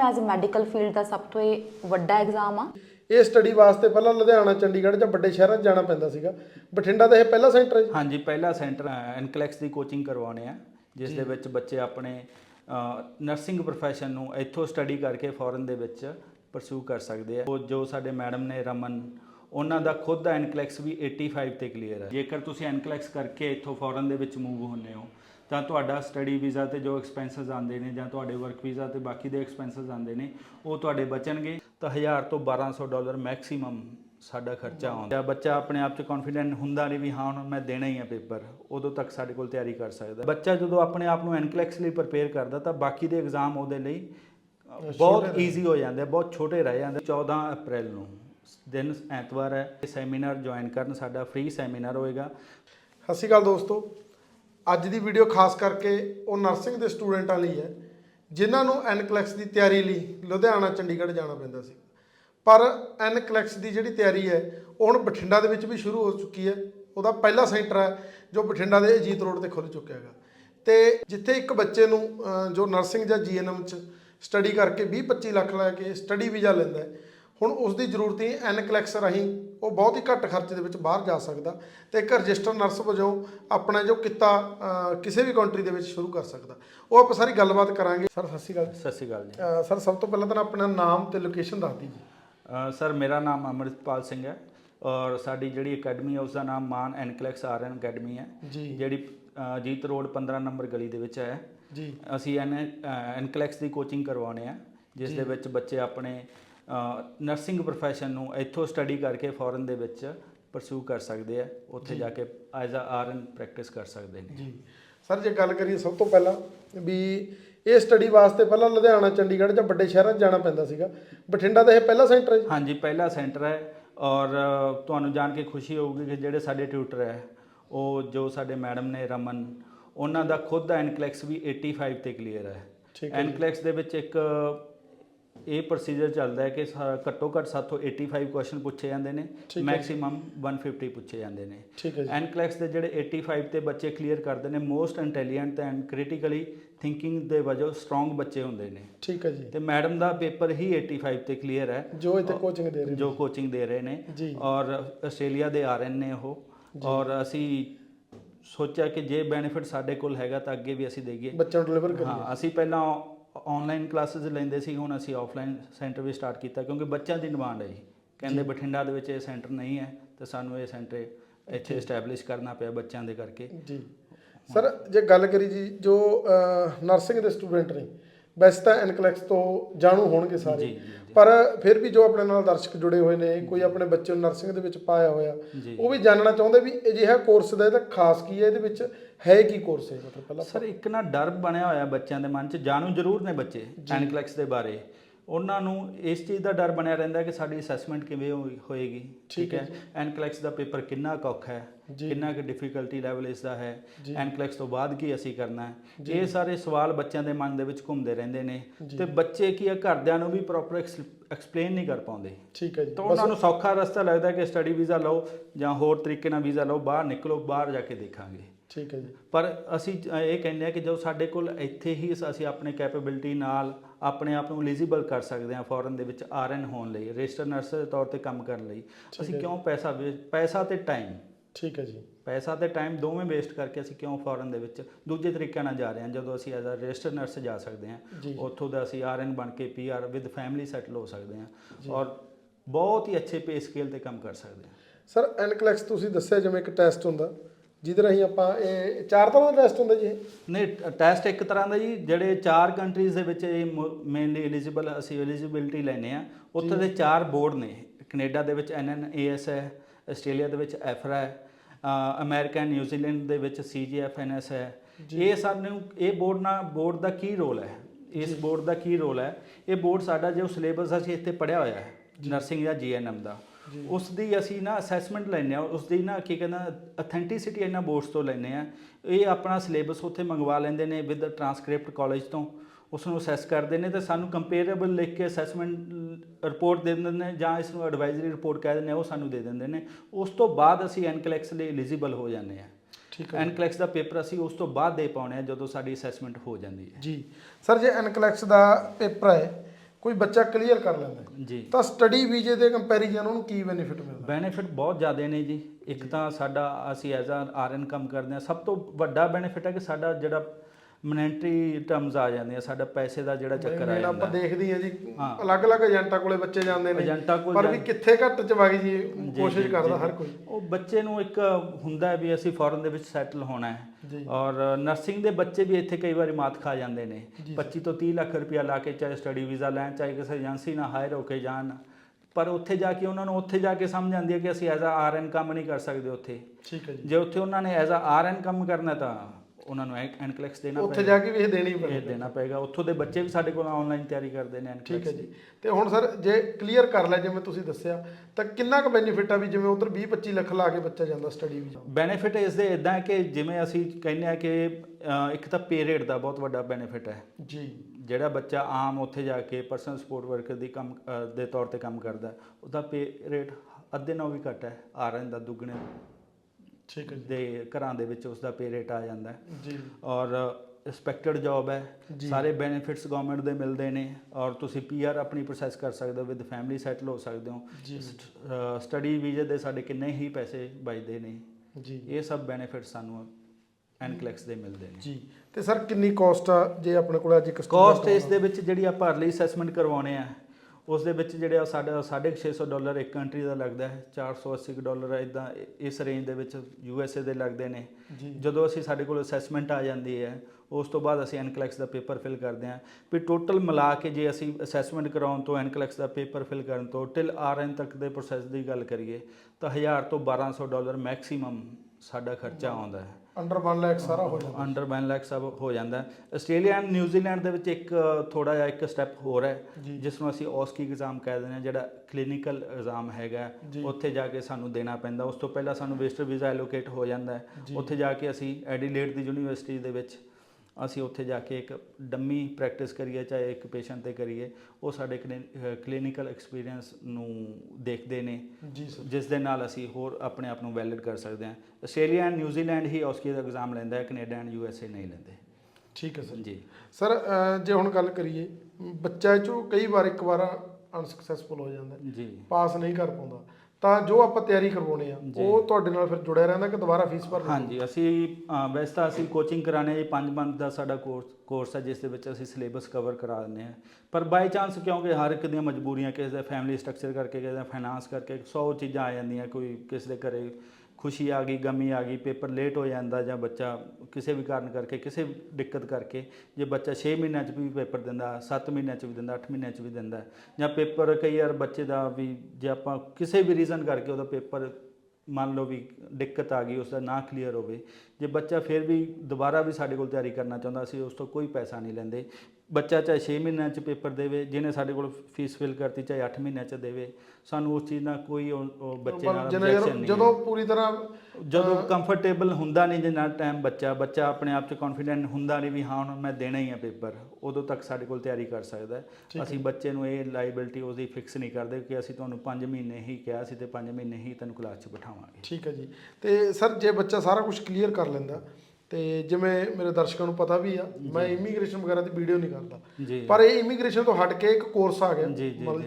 Same as medical field ਦਾ ਸਭ ਤੋਂ ਇਹ ਵੱਡਾ ਐਗਜ਼ਾਮ ਆ। ਇਹ ਸਟੱਡੀ ਵਾਸਤੇ ਪਹਿਲਾਂ ਲੁਧਿਆਣਾ ਚੰਡੀਗੜ੍ਹ ਜਾਂ ਵੱਡੇ ਸ਼ਹਿਰਾਂ 'ਚ ਜਾਣਾ ਪੈਂਦਾ ਸੀਗਾ। ਬਠਿੰਡਾ ਦਾ ਇਹ ਪਹਿਲਾ ਸੈਂਟਰ ਹੈ ਜੀ? ਹਾਂਜੀ ਪਹਿਲਾ ਸੈਂਟਰ ਐਨਕਲੈਕਸ ਦੀ ਕੋਚਿੰਗ ਕਰਵਾਉਣੇ ਆ ਜਿਸ ਦੇ ਵਿੱਚ ਬੱਚੇ ਆਪਣੇ ਨਰਸਿੰਗ profession ਨੂੰ ਇੱਥੋਂ ਸਟੱਡੀ ਕਰਕੇ ਫੋਰਨ ਦੇ ਵਿੱਚ ਪਰਸੂ ਕਰ ਸਕਦੇ ਆ। ਉਹ ਜੋ ਸਾਡੇ ਮੈਡਮ ਨੇ ਰਮਨ ਉਹਨਾਂ ਦਾ ਖੁਦ ਦਾ ਐਨਕਲੈਕਸ ਵੀ 85 ਤੇ ਕਲੀਅਰ ਹੈ ਜੇਕਰ ਤੁਸੀਂ ਐਨਕਲੈਕਸ ਕਰਕੇ ਇੱਥੋਂ ਫੋਰਨ ਦੇ ਵਿੱਚ ਮੂਵ ਹੁੰਦੇ ਹੋ ਤਾਂ ਤੁਹਾਡਾ ਸਟੱਡੀ ਵੀਜ਼ਾ ਤੇ ਜੋ ਐਕਸਪੈਂਸਸ ਆਉਂਦੇ ਨੇ ਜਾਂ ਤੁਹਾਡੇ ਵਰਕ ਵੀਜ਼ਾ ਤੇ ਬਾਕੀ ਦੇ ਐਕਸਪੈਂਸਸ ਆਉਂਦੇ ਨੇ ਉਹ ਤੁਹਾਡੇ ਬਚਣਗੇ। ਤਾਂ 1000 ਤੋਂ 1200 ਡਾਲਰ ਮੈਕਸਿਮਮ ਸਾਡਾ ਖਰਚਾ ਆਉਂਦਾ। ਬੱਚਾ ਆਪਣੇ ਆਪ 'ਚ ਕੌਨਫੀਡੈਂਟ ਹੁੰਦਾ ਨਹੀਂ ਵੀ ਹਾਂ ਹੁਣ ਮੈਂ ਦੇਣਾ ਹੀ ਹੈ ਪੇਪਰ ਉਦੋਂ ਤੱਕ ਸਾਡੇ ਕੋਲ ਤਿਆਰੀ ਕਰ ਸਕਦਾ। ਬੱਚਾ ਜਦੋਂ ਆਪਣੇ ਆਪ ਨੂੰ ਐਨਕਲੈਕਸ ਲਈ ਪ੍ਰਪੇਅਰ ਕਰਦਾ ਤਾਂ ਬਾਕੀ ਦੇ ਐਗਜ਼ਾਮ ਉਹਦੇ ਲਈ ਬਹੁਤ ਈਜ਼ੀ ਹੋ ਜਾਂਦੇ ਬਹੁਤ ਛੋਟੇ ਰਹਿ ਜਾਂਦੇ। 14 ਅਪ੍ਰੈਲ ਨੂੰ ਦਿਨ ਐਤਵਾਰ ਹੈ ਇਹ ਸੈਮੀਨਾਰ ਜੁਆਇਨ ਕਰਨ ਸਾਡਾ ਫ੍ਰੀ ਸੈਮੀਨਾਰ ਹੋਏਗਾ। ਸਤਿ ਸ਼੍ਰੀ ਅਕਾਲ ਦੋਸਤੋ। ਅੱਜ ਦੀ ਵੀਡੀਓ ਖਾਸ ਕਰਕੇ ਉਹ ਨਰਸਿੰਗ ਦੇ ਸਟੂਡੈਂਟਾਂ ਲਈ ਹੈ, ਜਿਨ੍ਹਾਂ ਨੂੰ ਐਨਕਲੈਕਸ ਦੀ ਤਿਆਰੀ ਲਈ ਲੁਧਿਆਣਾ, ਚੰਡੀਗੜ੍ਹ ਜਾਣਾ ਪੈਂਦਾ ਸੀ। ਪਰ ਐਨਕਲੈਕਸ ਦੀ ਜਿਹੜੀ ਤਿਆਰੀ ਹੈ, ਉਹ ਹੁਣ ਬਠਿੰਡਾ ਦੇ ਵਿੱਚ ਵੀ ਸ਼ੁਰੂ ਹੋ ਚੁੱਕੀ ਹੈ। ਉਹਦਾ ਪਹਿਲਾ ਸੈਂਟਰ ਹੈ, ਜੋ ਬਠਿੰਡਾ ਦੇ ਅਜੀਤ ਰੋਡ ਤੇ ਖੁੱਲ ਚੁੱਕਿਆ ਹੈਗਾ। ਤੇ ਜਿੱਥੇ ਇੱਕ ਬੱਚੇ ਨੂੰ ਜੋ ਨਰਸਿੰਗ ਜਾਂ ਜੀਐਨਐਮ ਚ ਸਟੱਡੀ ਕਰਕੇ 20-25 ਲੱਖ ਲੈ ਕੇ ਸਟੱਡੀ ਵੀਜ਼ਾ ਲੈਂਦਾ ਹੁਣ ਉਸ ਦੀ ਜ਼ਰੂਰਤ ਹੀ ਐਨਕਲੈਕਸ ਰਾਹੀਂ ਉਹ ਬਹੁਤ ਹੀ ਘੱਟ ਖਰਚੇ ਦੇ ਵਿੱਚ ਬਾਹਰ ਜਾ ਸਕਦਾ ਤੇ ਇੱਕ ਰਜਿਸਟਰ ਨਰਸ ਵਜੋਂ ਆਪਣਾ ਜੋ ਕਿੱਤਾ ਕਿਸੇ ਵੀ ਕੰਟਰੀ ਦੇ ਵਿੱਚ ਸ਼ੁਰੂ ਕਰ ਸਕਦਾ। ਉਹ ਆਪਾਂ ਸਾਰੀ ਗੱਲਬਾਤ ਕਰਾਂਗੇ। ਸਰ ਸਤਿ ਸ਼੍ਰੀ ਅਕਾਲ ਸਤਿ ਸ਼੍ਰੀ ਅਕਾਲ ਜੀ। ਸਰ ਸਭ ਤੋਂ ਪਹਿਲਾਂ ਤਾਂ ਆਪਣਾ ਨਾਮ ਤੇ ਲੋਕੇਸ਼ਨ ਦੱਸ ਦਿਓ ਸਰ ਮੇਰਾ ਨਾਮ ਅਮਰਿਤਪਾਲ ਸਿੰਘ ਹੈ ਔਰ ਸਾਡੀ ਜਿਹੜੀ ਅਕੈਡਮੀ ਹੈ ਉਸ ਦਾ ਨਾਮ ਮਾਨ ਐਨਕਲੈਕਸ ਆਰਐਨ ਅਕੈਡਮੀ ਹੈ। ਜੀ। ਜਿਹੜੀ ਜੀਤ ਰੋਡ 15 ਨੰਬਰ ਗਲੀ ਦੇ ਵਿੱਚ ਹੈ। ਜੀ। ਅਸੀਂ ਐਨ ਐਨਕਲੈਕਸ ਦੀ ਕੋਚਿੰਗ ਕਰਵਾਉਣੇ ਆ ਜਿਸ ਦੇ ਵਿੱਚ ਬੱਚੇ ਆਪਣੇ ਨਰਸਿੰਗ profession ਨੂੰ ਇੱਥੋਂ ਸਟੱਡੀ ਕਰਕੇ ਫੋਰਨ ਦੇ ਵਿੱਚ ਪਰਸੂ ਕਰ ਸਕਦੇ ਆ ਉੱਥੇ ਜਾ। ਕੇ ਐਜ਼ ਅ ਆਰਐਨ ਪ੍ਰੈਕਟਿਸ ਕਰ ਸਕਦੇ ਨੇ। ਜੀ। ਸਰ ਜੇ ਗੱਲ ਕਰੀਏ ਸਭ ਤੋਂ ਪਹਿਲਾਂ ਵੀ ਇਹ ਸਟੱਡੀ ਵਾਸਤੇ ਪਹਿਲਾਂ ਲੁਧਿਆਣਾ ਚੰਡੀਗੜ੍ਹ ਜਾਂ ਵੱਡੇ ਸ਼ਹਿਰਾਂ 'ਚ ਜਾਣਾ ਪੈਂਦਾ ਸੀਗਾ। ਬਠਿੰਡਾ ਦਾ ਇਹ ਪਹਿਲਾ ਸੈਂਟਰ ਹੈ ਜੀ? ਹਾਂਜੀ ਪਹਿਲਾ ਸੈਂਟਰ ਹੈ ਔਰ ਤੁਹਾਨੂੰ ਜਾਣ ਕੇ ਖੁਸ਼ੀ ਹੋਊਗੀ ਕਿ ਜਿਹੜੇ ਸਾਡੇ ਟਿਊਟਰ ਹੈ ਉਹ ਜੋ ਸਾਡੇ ਮੈਡਮ ਨੇ ਰਮਨ ਉਹਨਾਂ ਦਾ ਖੁਦ ਦਾ ਐਨਕਲੈਕਸ ਵੀ 85 ਤੇ ਕਲੀਅਰ ਹੈ। ਐਨਕਲੈਕਸ ਦੇ ਵਿੱਚ ਇੱਕ ਇਹ ਪ੍ਰੋਸੀਜਰ ਚੱਲਦਾ ਹੈ ਕਿ ਸਾ- ਘੱਟੋ ਘੱਟ ਸਾਥੋਂ 85 ਕੁਐਸਚਨ ਪੁੱਛੇ ਜਾਂਦੇ ਨੇ ਠੀਕ ਹੈ। ਮੈਕਸਿਮਮ 150 ਪੁੱਛੇ ਜਾਂਦੇ ਨੇ। ਠੀਕ ਹੈ ਜੀ। ਐਨਕਲੈਕਸ ਦੇ ਜਿਹੜੇ 85 ਤੇ ਬੱਚੇ ਕਲੀਅਰ ਕਰਦੇ ਨੇ most intelligent and critically thinking ਦੇ ਵਜੋਂ ਸਟਰੋਂਗ ਬੱਚੇ ਹੁੰਦੇ ਨੇ। ਠੀਕ ਹੈ ਜੀ। ਤੇ ਮੈਡਮ ਦਾ ਪੇਪਰ ਹੀ 85 ਤੇ ਕਲੀਅਰ ਹੈ। ਜੋ ਇੱਥੇ ਕੋਚਿੰਗ ਦੇ ਰਹੇ ਜੋ ਕੋਚਿੰਗ ਦੇ ਰਹੇ ਨੇ। ਜੀ। ਔਰ ਆਸਟ੍ਰੇਲੀਆ ਦੇ ਆ ਰਹੇ ਨੇ ਉਹ। ਔਰ ਅਸੀਂ ਸੋਚਿਆ ਕਿ ਜੇ ਬੈਨੀਫਿਟ ਸਾਡੇ ਕੋਲ ਹੈਗਾ ਤਾਂ ਅੱਗੇ ਵੀ ਅਸੀਂ ਦੇਈਏ। ਬੱਚਿਆਂ ਨੂੰ ਡਿਲੀਵਰ ਕਰੀਏ। ਹਾਂ ਅਸੀਂ ਪਹਿਲਾਂ ਆਨਲਾਈਨ ਕਲਾਸਿਸ ਲੈਂਦੇ ਸੀ ਹੁਣ ਅਸੀਂ ਆਫਲਾਈਨ ਸੈਂਟਰ ਵੀ ਸਟਾਰਟ ਕੀਤਾ ਕਿਉਂਕਿ ਬੱਚਿਆਂ ਦੀ ਡਿਮਾਂਡ ਹੈ ਜੀ। ਕਹਿੰਦੇ ਬਠਿੰਡਾ ਦੇ ਵਿੱਚ ਇਹ ਸੈਂਟਰ ਨਹੀਂ ਹੈ ਤੇ ਸਾਨੂੰ ਇਹ ਸੈਂਟਰ ਇੱਥੇ ਐਸਟੈਬਲਿਸ਼ ਕਰਨਾ ਪਿਆ ਬੱਚਿਆਂ ਦੇ ਕਰਕੇ। ਜੀ। ਸਰ ਜੇ ਗੱਲ ਕਰੀ ਜੀ ਜੋ ਨਰਸਿੰਗ ਦੇ ਸਟੂਡੈਂਟ ਨੇ ਵੈਸੇ ਤਾਂ ਐਨਕਲੈਕਸ ਤੋਂ ਜਾਣੂ ਹੋਣਗੇ ਸਾਰੇ। ਪਰ ਫਿਰ ਵੀ ਜੋ ਆਪਣੇ ਨਾਲ ਦਰਸ਼ਕ ਜੁੜੇ ਹੋਏ ਨੇ ਕੋਈ ਆਪਣੇ ਬੱਚੇ ਨੂੰ ਨਰਸਿੰਗ ਦੇ ਵਿੱਚ ਪਾਇਆ ਹੋਇਆ। ਉਹ ਵੀ ਜਾਣਨਾ ਚਾਹੁੰਦੇ ਵੀ ਅਜਿਹਾ ਕੋਰਸ ਦਾ ਇਹਦਾ ਖਾਸ ਕੀ ਹੈ ਇਹਦੇ ਵਿੱਚ ਹੈ ਕੀ ਕੋਰਸ ਹੈ? ਮਤਲਬ ਪਹਿਲਾਂ ਸਰ ਇੱਕ ਨਾ ਡਰ ਬਣਿਆ ਹੋਇਆ ਬੱਚਿਆਂ ਦੇ ਮਨ 'ਚ ਜਾਣੂ ਜ਼ਰੂਰ ਨੇ ਬੱਚੇ ਐਨਕਲੈਕਸ ਦੇ ਬਾਰੇ। ਉਹਨਾਂ ਨੂੰ ਇਸ ਚੀਜ਼ ਦਾ ਡਰ ਬਣਿਆ ਰਹਿੰਦਾ ਕਿ ਸਾਡੀ ਅਸੈਸਮੈਂਟ ਕਿਵੇਂ ਹੋਏਗੀ ਠੀਕ ਹੈ? ਐਨਕਲੈਕਸ ਦਾ ਪੇਪਰ ਕਿੰਨਾ ਕੁ ਹੈ। ਕਿੰਨਾ ਕੁ ਡਿਫਿਕਲਟੀ ਲੈਵਲ ਇਸ ਦਾ ਹੈ। ਐਨਕਲੈਕਸ ਤੋਂ ਬਾਅਦ ਕੀ ਅਸੀਂ ਕਰਨਾ ਹੈ? ਇਹ ਸਾਰੇ ਸਵਾਲ ਬੱਚਿਆਂ ਦੇ ਮਨ ਦੇ ਵਿੱਚ ਘੁੰਮਦੇ ਰਹਿੰਦੇ ਨੇ। ਤੇ ਬੱਚੇ ਕੀ ਆ ਘਰਦਿਆਂ ਨੂੰ ਵੀ ਪ੍ਰੋਪਰ ਐਕਸਪਲੇਨ ਨਹੀਂ ਕਰ ਪਾਉਂਦੇ। ਠੀਕ ਹੈ ਜੀ। ਤਾਂ ਉਹਨਾਂ ਨੂੰ ਸੌਖਾ ਰਸਤਾ ਲੱਗਦਾ ਕਿ ਸਟੱਡੀ ਵੀਜ਼ਾ ਲਓ ਜਾਂ ਹੋਰ ਤਰੀਕੇ ਨਾਲ ਵੀਜ਼ਾ ਲਓ ਬਾਹਰ ਨਿਕਲੋ ਬਾਹਰ ਜਾ ਕੇ ਦੇਖਾਂਗੇ। ਠੀਕ ਹੈ ਜੀ। ਪਰ ਅਸੀਂ ਇਹ ਕਹਿੰਦੇ ਆ ਕਿ ਜੋ ਸਾਡੇ ਕੋਲ ਇੱਥੇ ਹੀ ਅਸੀਂ ਆਪਣੇ ਕੈਪੇਬਿਲਿਟੀ ਨਾਲ ਆਪਣੇ ਆਪ ਨੂੰ ਐਲੀਜੀਬਲ ਕਰ ਸਕਦੇ ਹਾਂ ਫੋਰਨ ਦੇ ਵਿੱਚ ਆਰਐਨ ਹੋਣ ਲਈ ਰਜਿਸਟਰ ਨਰਸ ਦੇ ਤੌਰ ਤੇ ਕੰਮ ਕਰਨ ਲਈ। ਅਸੀਂ ਕਿਉਂ ਪੈਸਾ ਪੈਸਾ ਤੇ ਟਾਈਮ ਠੀਕ ਹੈ ਜੀ। ਪੈਸਾ ਤੇ ਟਾਈਮ ਦੋਵੇਂ ਵੇਸਟ ਕਰਕੇ ਅਸੀਂ ਕਿਉਂ ਫੋਰਨ ਦੇ ਵਿੱਚ ਦੂਜੇ ਤਰੀਕੇ ਨਾਲ ਜਾ ਰਹੇ ਹਾਂ ਜਦੋਂ ਅਸੀਂ ਐਜ਼ ਅ ਰਜਿਸਟਰ ਨਰਸ ਜਾ ਸਕਦੇ ਹਾਂ। ਉੱਥੋਂ ਦਾ ਅਸੀਂ ਆਰਐਨ ਬਣ ਕੇ ਪੀਆਰ ਵਿਦ ਫੈਮਿਲੀ ਸੈਟਲ ਹੋ ਸਕਦੇ ਹਾਂ ਔਰ ਬਹੁਤ ਹੀ ਅੱਛੇ ਪੇ ਸਕੇਲ ਤੇ ਕੰਮ ਕਰ ਸਕਦੇ ਹਾਂ। ਸਰ ਐਨਕਲੈਕਸ ਤੁਸੀਂ ਦੱਸਿਆ ਜਿਵੇਂ ਇੱਕ ਟੈਸਟ ਹੁੰਦਾ। ਜਿਹਦੇ ਰਾਹੀਂ ਆਪਾਂ ਇਹ ਚਾਰ ਤਰ੍ਹਾਂ ਦਾ ਟੈਸਟ ਹੁੰਦਾ ਜੀ ਇਹ। ਨਹੀਂ ਟੈਸਟ ਇੱਕ ਤਰ੍ਹਾਂ ਦਾ ਜੀ ਜਿਹੜੇ ਚਾਰ ਕੰਟਰੀਜ਼ ਦੇ ਵਿੱਚ ਇਹ ਮੇਨਲੀ ਐਲੀਜੀਬਲ ਅਸੀਂ ਐਲੀਜੀਬਿਲਟੀ ਲੈਨੇ ਆ ਉੱਥੇ ਦੇ ਚਾਰ ਬੋਰਡ ਨੇ ਕੈਨੇਡਾ ਦੇ ਵਿੱਚ ਐਨਐਨਏਐਸ ਹੈ ਆਸਟ੍ਰੇਲੀਆ ਦੇ ਵਿੱਚ ਐਫਰਾ ਹੈ ਅਮਰੀਕਾ ਨਿਊਜ਼ੀਲੈਂਡ ਦੇ ਵਿੱਚ ਸੀਜੀਐਫਐਨਐਸ ਹੈ। ਇਹ ਸਾਨੂੰ ਇਹ ਬੋਰਡ ਨਾਲ ਬੋਰਡ ਦਾ ਕੀ ਰੋਲ ਹੈ? ਇਸ ਬੋਰਡ ਦਾ ਕੀ ਰੋਲ ਹੈ? ਇਹ ਬੋਰਡ ਸਾਡਾ ਜੋ ਸਿਲੇਬਸ ਅਸੀਂ ਇੱਥੇ ਪੜਿਆ ਹੋਇਆ ਹੈ ਨਰਸਿੰਗ ਜਾਂ ਜੀਐਨਐਮ ਦਾ। ਉਸ ਦੀ ਅਸੀਂ ਨਾ ਅਸੈਸਮੈਂਟ ਲੈਂਦੇ ਆ ਉਸ ਦੀ ਨਾ ਕੀ ਕਹਿੰਦਾ ਅਥੈਂਟਿਸਿਟੀ ਇਹਨਾਂ ਬੋਰਡਸ ਤੋਂ ਲੈਂਦੇ ਆ ਇਹ ਆਪਣਾ ਸਿਲੇਬਸ ਉੱਥੇ ਮੰਗਵਾ ਲੈਂਦੇ ਨੇ ਵਿਦ ਟਰਾਂਸਕ੍ਰਿਪਟ ਕਾਲਜ ਤੋਂ। ਉਸ ਨੂੰ ਅਸੈਸ ਕਰਦੇ ਨੇ ਤੇ ਸਾਨੂੰ ਕੰਪੇਅਰੇਬਲ ਲਿਖ ਕੇ ਅਸੈਸਮੈਂਟ ਰਿਪੋਰਟ ਦੇ ਦਿੰਦੇ ਨੇ ਜਾਂ ਇਸ ਨੂੰ ਐਡਵਾਈਜ਼ਰੀ ਰਿਪੋਰਟ ਕਹਿ ਦਿੰਦੇ ਆ ਉਹ ਸਾਨੂੰ ਦੇ ਦਿੰਦੇ ਨੇ। ਉਸ ਤੋਂ ਬਾਅਦ ਅਸੀਂ ਐਨਕਲੈਕਸ ਲਈ ਐਲੀਜੀਬਲ ਹੋ ਜਾਂਦੇ ਆ ਠੀਕ ਐਨਕਲੈਕਸ ਦਾ ਪੇਪਰ ਅਸੀਂ ਉਸ ਤੋਂ ਬਾਅਦ ਦੇ ਪਾਉਣੇ ਆ ਜਦੋਂ ਸਾਡੀ ਅਸੈਸਮੈਂਟ ਹੋ ਜਾਂਦੀ ਹੈ। ਜੀ। ਸਰ ਜੇ ਐਨਕਲੈਕਸ ਦਾ ਪੇਪਰ ਹੈ ਕੋਈ ਬੱਚਾ ਕਲੀਅਰ ਕਰ ਲੈਂਦਾ ਹੈ, ਜੀ। ਤਾਂ ਸਟੱਡੀ ਵੀਜ਼ੇ ਦੇ ਕੰਪੈਰੀਜ਼ਨ ਉਹਨੂੰ ਕੀ ਬੈਨੀਫਿਟ ਮਿਲਦਾ? ਬੈਨੀਫਿਟ ਬਹੁਤ ਜ਼ਿਆਦਾ ਨੇ ਜੀ। ਇੱਕ ਤਾਂ ਸਾਡਾ ਅਸੀਂ ਐਜ਼ ਆ ਆਰਐਨ ਕੰਮ ਕਰਦੇ ਹਾਂ। ਸਭ ਤੋਂ ਵੱਡਾ ਬੈਨੀਫਿਟ ਹੈ ਕਿ ਸਾਡਾ ਜਿਹੜਾ ਮਨੈਂਟਰੀ ਟਰਮਸ ਆ ਜਾਂਦੇ ਆ ਸਾਡਾ ਪੈਸੇ ਦਾ ਜਿਹੜਾ ਚੱਕਰ ਆ ਜਾਂਦਾ ਆਪਾਂ ਦੇਖਦੇ ਹਾਂ ਜੀ। ਅਲੱਗ-ਅਲੱਗ ਏਜੰਟਾਂ ਕੋਲੇ ਬੱਚੇ ਜਾਂਦੇ ਨੇ। ਏਜੰਟਾਂ ਕੋਲ ਪਰ ਵੀ ਕਿੱਥੇ ਘੱਟ ਚ ਵਗ ਜੀ ਕੋਸ਼ਿਸ਼ ਕਰਦਾ ਹਰ ਕੋਈ। ਉਹ ਬੱਚੇ ਨੂੰ ਇੱਕ ਹੁੰਦਾ ਵੀ ਅਸੀਂ ਫੋਰਨ ਦੇ ਵਿੱਚ ਸੈਟਲ ਹੋਣਾ ਹੈ। ਔਰ ਨਰਸਿੰਗ ਦੇ ਬੱਚੇ ਵੀ ਇੱਥੇ ਕਈ ਵਾਰੀ ਮਾਤ ਖਾ ਜਾਂਦੇ ਨੇ। ਜੀ, 25 ਤੋਂ 30 ਲੱਖ ਰੁਪਇਆ ਲਾ ਕੇ ਚਾਹੇ ਸਟੱਡੀ ਵੀਜ਼ਾ ਲੈਣ ਚਾਹੇ ਕਿਸੇ ਏਜੰਸੀ ਨਾਲ ਹਾਇਰ ਹੋ ਕੇ ਜਾਣ। ਪਰ ਉੱਥੇ ਜਾ ਕੇ ਉਹਨਾਂ ਨੂੰ ਉੱਥੇ ਜਾ ਕੇ ਸਮਝ ਆਉਂਦੀ ਹੈ ਕਿ ਅਸੀਂ ਐਜ਼ ਆ ਆਰਐਨ ਕੰਮ ਨਹੀਂ ਕਰ ਸਕਦੇ ਉੱਥੇ। ਠੀਕ ਹੈ ਜੀ। ਜੇ ਉੱਥੇ ਉਹਨਾਂ ਨੇ ਐਜ਼ ਆ ਆਰਐਨ ਕੰਮ ਕਰਨਾ ਤਾਂ ਉਹਨਾਂ ਨੂੰ ਐਨਕਲੈਕਸ ਦੇਣਾ ਉੱਥੇ ਜਾ ਕੇ ਵੀ ਇਹ ਦੇਣੀ ਇਹ ਪੈਣੀ ਦੇਣਾ ਪਏਗਾ। ਉੱਥੋਂ ਦੇ ਬੱਚੇ ਵੀ ਸਾਡੇ ਕੋਲ ਆਨਲਾਈਨ ਤਿਆਰੀ ਕਰਦੇ ਨੇ ਠੀਕ ਹੈ ਜੀ। ਤੇ ਹੁਣ ਸਰ ਜੇ ਕਲੀਅਰ ਕਰ ਲੈ ਜਿਵੇਂ ਤੁਸੀਂ ਦੱਸਿਆ ਤਾਂ ਕਿੰਨਾ ਕੁ ਬੈਨੀਫਿਟ ਆ ਵੀ ਜਿਵੇਂ ਉਧਰ 20 25 ਲੱਖ ਲਾ ਕੇ ਬੱਚਾ ਜਾਂਦਾ ਸਟੱਡੀ ਵੀਜ਼ਾ ਬੈਨੀਫਿਟ ਇਸ ਦੇ ਇਦਾਂ ਹੈ ਕਿ ਜਿਵੇਂ ਅਸੀਂ ਕਹਿੰਦੇ ਆ ਕਿ ਇੱਕ ਤਾਂ ਪੇ ਰੇਟ ਦਾ ਬਹੁਤ ਵੱਡਾ ਬੈਨੀਫਿਟ ਹੈ। ਜੀ। ਜਿਹੜਾ ਬੱਚਾ ਆਮ ਉੱਥੇ ਜਾ ਕੇ ਪਰਸਨਲ ਸਪੋਰਟ ਵਰਕਰ ਦੀ ਕੰਮ ਦੇ ਤੌਰ ਤੇ ਕੰਮ ਕਰਦਾ ਉਹਦਾ ਪੇ ਰੇਟ ਅੱਧੇ ਨਾਲੋਂ ਵੀ ਘੱਟ ਹੈ। ਆਰਨ ਦਾ ਦੁੱਗਣੇ ਠੀਕ ਹੈ ਦੇ ਘਰਾਂ ਦੇ ਵਿੱਚ ਉਸ ਦਾ ਪੇ ਰੇਟ ਆ ਜਾਂਦਾ ਹੈ। ਜੀ। ਔਰ ਰਿਸਪੈਕਟਡ ਜੌਬ ਹੈ। ਸਾਰੇ ਬੈਨੀਫਿਟਸ ਗਵਰਨਮੈਂਟ ਦੇ ਮਿਲਦੇ ਨੇ ਔਰ ਤੁਸੀਂ ਪੀਆਰ ਆਪਣੀ ਪ੍ਰੋਸੈਸ ਕਰ ਸਕਦੇ ਹੋ ਵਿਦ ਫੈਮਿਲੀ ਸੈਟਲ ਹੋ ਸਕਦੇ ਹੋ। ਜੀ। ਸਟੱਡੀ ਵੀਜ਼ੇ ਦੇ ਸਾਡੇ ਕਿੰਨੇ ਹੀ ਪੈਸੇ ਬਚਦੇ ਨੇ। ਜੀ। ਇਹ ਸਭ ਬੈਨੀਫਿਟ ਸਾਨੂੰ ਐਨਕਲੈਕਸ ਦੇ ਮਿਲਦੇ ਨੇ। ਜੀ। ਤੇ ਸਰ ਕਿੰਨੀ ਕਾਸਟ ਆ ਜੇ ਆਪਣੇ ਕੋਲ ਅੱਜ ਇੱਕ ਕਾਸਟ ਇਸ ਦੇ ਵਿੱਚ ਜਿਹੜੀ ਆਪਾਂ ਅਰਲੀ ਅਸੈਸਮੈਂਟ ਕਰਵਾਉਣੇ ਆ ਉਸ ਦੇ ਵਿੱਚ ਜਿਹੜੇ ਆ ਸਾਡਾ 650 ਡਾਲਰ ਇੱਕ ਕੰਟਰੀ ਦਾ ਲੱਗਦਾ ਹੈ 480 ਡਾਲਰ ਇਦਾਂ ਇਸ ਰੇਂਜ ਦੇ ਵਿੱਚ ਯੂ ਐਸ ਏ ਦੇ ਲੱਗਦੇ ਨੇ। ਜਦੋਂ ਅਸੀਂ ਸਾਡੇ ਕੋਲ ਅਸੈਸਮੈਂਟ ਆ ਜਾਂਦੀ ਹੈ ਉਸ ਤੋਂ ਬਾਅਦ ਅਸੀਂ ਐਨਕਲੈਕਸ ਦਾ ਪੇਪਰ ਫਿਲ ਕਰਦੇ ਹਾਂ। ਵੀ ਟੋਟਲ ਮਿਲਾ ਕੇ ਜੇ ਅਸੀਂ ਅਸੈਸਮੈਂਟ ਕਰਾਉਣ ਤੋਂ ਐਨਕਲੈਕਸ ਦਾ ਪੇਪਰ ਫਿਲ ਕਰਨ ਤੋਂ ਟਿਲ ਆਰਐਨ ਤੱਕ ਦੇ ਪ੍ਰੋਸੈਸ ਦੀ ਗੱਲ ਕਰੀਏ ਤਾਂ 1000 ਤੋਂ 1200 ਡਾਲਰ ਮੈਕਸਿਮਮ ਸਾਡਾ ਖਰਚਾ ਆਉਂਦਾ ਹੈ। ਅੰਡਰ 1 ਲੱਖ ਸਾਰਾ ਹੋ ਜਾਂਦਾ ਅੰਡਰ 1 ਲੱਖ ਸਭ ਹੋ ਜਾਂਦਾ। ਆਸਟ੍ਰੇਲੀਆ ਐਂਡ ਨਿਊਜ਼ੀਲੈਂਡ ਦੇ ਵਿੱਚ ਇੱਕ ਥੋੜਾ ਜਿਹਾ ਇੱਕ ਸਟੈਪ ਹੋਰ ਹੈ। ਜਿਸ ਨੂੰ ਅਸੀਂ ਔਸਕੀ ਐਗਜ਼ਾਮ ਕਹਿ ਦਿੰਦੇ ਹਾਂ ਜਿਹੜਾ ਕਲੀਨਿਕਲ ਐਗਜ਼ਾਮ ਹੈਗਾ। ਉੱਥੇ ਜਾ ਕੇ ਸਾਨੂੰ ਦੇਣਾ ਪੈਂਦਾ ਉਸ ਤੋਂ ਪਹਿਲਾਂ ਸਾਨੂੰ ਵਿਜ਼ਟਰ ਵੀਜ਼ਾ ਐਲੋਕੇਟ ਹੋ ਜਾਂਦਾ ਹੈ। ਉੱਥੇ ਜਾ ਕੇ ਅਸੀਂ ਐਡੀਲੇਡ ਦੀ ਯੂਨੀਵਰਸਿਟੀ ਦੇ ਵਿੱਚ ਅਸੀਂ ਉੱਥੇ ਜਾ ਕੇ ਇੱਕ ਡੰਮੀ ਪ੍ਰੈਕਟਿਸ ਕਰੀਏ ਚਾਹੇ ਇੱਕ ਪੇਸ਼ੈਂਟ ਤੇ ਕਰੀਏ ਉਹ ਸਾਡੇ ਕਲੀਨਿਕਲ ਐਕਸਪੀਰੀਅੰਸ ਨੂੰ ਦੇਖਦੇ ਨੇ। ਜੀ ਸਰ ਜਿਸ ਦੇ ਨਾਲ ਅਸੀਂ ਹੋਰ ਆਪਣੇ ਆਪ ਨੂੰ ਵੈਲਿਡ ਕਰ ਸਕਦੇ ਹਾਂ। ਆਸਟ੍ਰੇਲੀਆ ਐਂਡ ਨਿਊਜ਼ੀਲੈਂਡ ਹੀ ਔਸਕੀ ਦਾ ਐਗਜ਼ਾਮ ਲੈਂਦਾ ਹੈ Canada and U S A ਨਹੀਂ ਲੈਂਦੇ। ਠੀਕ ਹੈ ਸਰ ਜੀ। ਸਰ ਜੇ ਹੁਣ ਗੱਲ ਕਰੀਏ ਬੱਚਾ ਚੋਂ ਕਈ ਵਾਰ ਇੱਕ ਵਾਰ ਅਨਸਕਸੈਸਫੁਲ ਹੋ ਜਾਂਦਾ ਜੀ। ਪਾਸ ਨਹੀਂ ਕਰ ਪਾਉਂਦਾ। ਤਾਂ ਜੋ ਆਪਾਂ ਤਿਆਰੀ ਕਰਵਾਉਣੇ ਆ। ਉਹ ਤੁਹਾਡੇ ਨਾਲ ਫਿਰ ਜੁੜਿਆ ਰਹਿੰਦਾ ਕਿ ਦੁਬਾਰਾ ਫੀਸ ਭਰਨੀ ਹਾਂਜੀ ਅਸੀਂ ਵੈਸੇ ਤਾਂ ਅਸੀਂ ਕੋਚਿੰਗ ਕਰਾਣੇ ਜੀ 5 ਮੰਥ ਦਾ ਸਾਡਾ ਕੋਰਸ ਕੋਰਸ ਹੈ ਜਿਸ ਦੇ ਵਿੱਚ ਅਸੀਂ ਸਿਲੇਬਸ ਕਵਰ ਕਰਾ ਦਿੰਦੇ ਹਾਂ ਪਰ ਬਾਈ ਚਾਂਸ ਕਿਉਂਕਿ ਹਰ ਇੱਕ ਦੀਆਂ ਮਜਬੂਰੀਆਂ ਕਿਸੇ ਦਾ ਫੈਮਿਲੀ ਸਟਰਕਚਰ ਕਰਕੇ ਕਿਸੇ ਦਾ ਫਾਈਨਾਂਸ ਕਰਕੇ 100 ਚੀਜ਼ਾਂ ਆ ਜਾਂਦੀਆਂ ਕੋਈ ਕਿਸੇ ਦੇ ਘਰੇ ਖੁਸ਼ੀ ਆ ਗਈ, ਗਮੀ ਆ ਗਈ, ਪੇਪਰ ਲੇਟ ਹੋ ਜਾਂਦਾ ਜਾਂ ਬੱਚਾ ਕਿਸੇ ਵੀ ਕਾਰਨ ਕਰਕੇ, ਕਿਸੇ ਦਿੱਕਤ ਕਰਕੇ, ਜੇ ਬੱਚਾ 6 ਮਹੀਨਿਆਂ 'ਚ ਵੀ ਪੇਪਰ ਦਿੰਦਾ 7 ਮਹੀਨਿਆਂ 'ਚ ਵੀ ਦਿੰਦਾ 8 ਮਹੀਨਿਆਂ 'ਚ ਵੀ ਦਿੰਦਾ ਜਾਂ ਪੇਪਰ ਕਈ ਵਾਰ ਬੱਚੇ ਦਾ ਵੀ ਜੇ ਆਪਾਂ ਕਿਸੇ ਵੀ ਰੀਜ਼ਨ ਕਰਕੇ ਉਹਦਾ ਪੇਪਰ ਮੰਨ ਲਓ ਵੀ ਦਿੱਕਤ ਆ ਗਈ ਉਸ ਦਾ ਨਾ ਕਲੀਅਰ ਹੋਵੇ ਜੇ ਬੱਚਾ ਫਿਰ ਵੀ ਦੁਬਾਰਾ ਵੀ ਸਾਡੇ ਕੋਲ ਤਿਆਰੀ ਕਰਨਾ ਚਾਹੁੰਦਾ ਅਸੀਂ ਉਸ ਤੋਂ ਕੋਈ ਪੈਸਾ ਨਹੀਂ ਲੈਂਦੇ ਬੱਚਾ ਚਾਹੇ 6 ਮਹੀਨਿਆਂ 'ਚ ਪੇਪਰ ਦੇਵੇ ਜਿਹਨੇ ਸਾਡੇ ਕੋਲ ਫੀਸ ਫਿਲ ਕਰਤੀ ਚਾਹੇ 8 ਮਹੀਨਿਆਂ 'ਚ ਦੇਵੇ ਸਾਨੂੰ ਉਸ ਚੀਜ਼ ਨਾਲ ਕੋਈ ਉਹ ਉਹ ਬੱਚੇ ਨਾਲ ਜਦੋਂ- objection ਨਹੀਂ ਹੈ। ਜਦੋਂ ਪੂਰੀ ਤਰ੍ਹਾਂ ਜਦੋਂ ਕੰਫਰਟੇਬਲ ਹੁੰਦਾ ਨਹੀਂ ਜਿੰਨਾ ਟਾਈਮ ਬੱਚਾ ਬੱਚਾ ਆਪਣੇ ਆਪ 'ਚ ਕੌਨਫੀਡੈਂਟ ਹੁੰਦਾ ਨਹੀਂ ਵੀ ਹਾਂ ਹੁਣ ਮੈਂ ਦੇਣਾ ਹੀ ਹੈ ਪੇਪਰ ਉਦੋਂ ਤੱਕ ਸਾਡੇ ਕੋਲ ਤਿਆਰੀ ਕਰ ਸਕਦਾ ਹੈ। ਅਸੀਂ ਬੱਚੇ ਨੂੰ ਇਹ ਲਾਇਬਿਲਟੀ ਉਹਦੀ ਫਿਕਸ ਨਹੀਂ ਕਰਦੇ ਕਿ ਅਸੀਂ ਤੁਹਾਨੂੰ 5 ਮਹੀਨੇ ਹੀ ਕਿਹਾ ਸੀ ਤੇ 5 ਮਹੀਨੇ ਹੀ ਤੈਨੂੰ ਕਲਾਸ 'ਚ ਬਿਠਾਵਾਂਗੇ। ਠੀਕ ਹੈ ਜੀ। ਤੇ ਸਰ ਜੇ ਬੱਚਾ ਸਾਰਾ ਕੁਝ ਕਲੀਅਰ ਕਰ ਲੈਂਦਾ ਤੇ ਜਿਵੇਂ ਮੇਰੇ ਦਰਸ਼ਕਾਂ ਨੂੰ ਪਤਾ ਵੀ ਆ ਮੈਂ ਇਮੀਗ੍ਰੇਸ਼ਨ ਵਗੈਰਾ ਦੀ ਵੀਡੀਓ ਨਹੀਂ ਕਰਦਾ। ਪਰ ਇਹ ਇਮੀਗ੍ਰੇਸ਼ਨ ਤੋਂ ਹਟ ਕੇ ਇੱਕ ਕੋਰਸ ਆ ਗਿਆ। ਮਤਲਬ,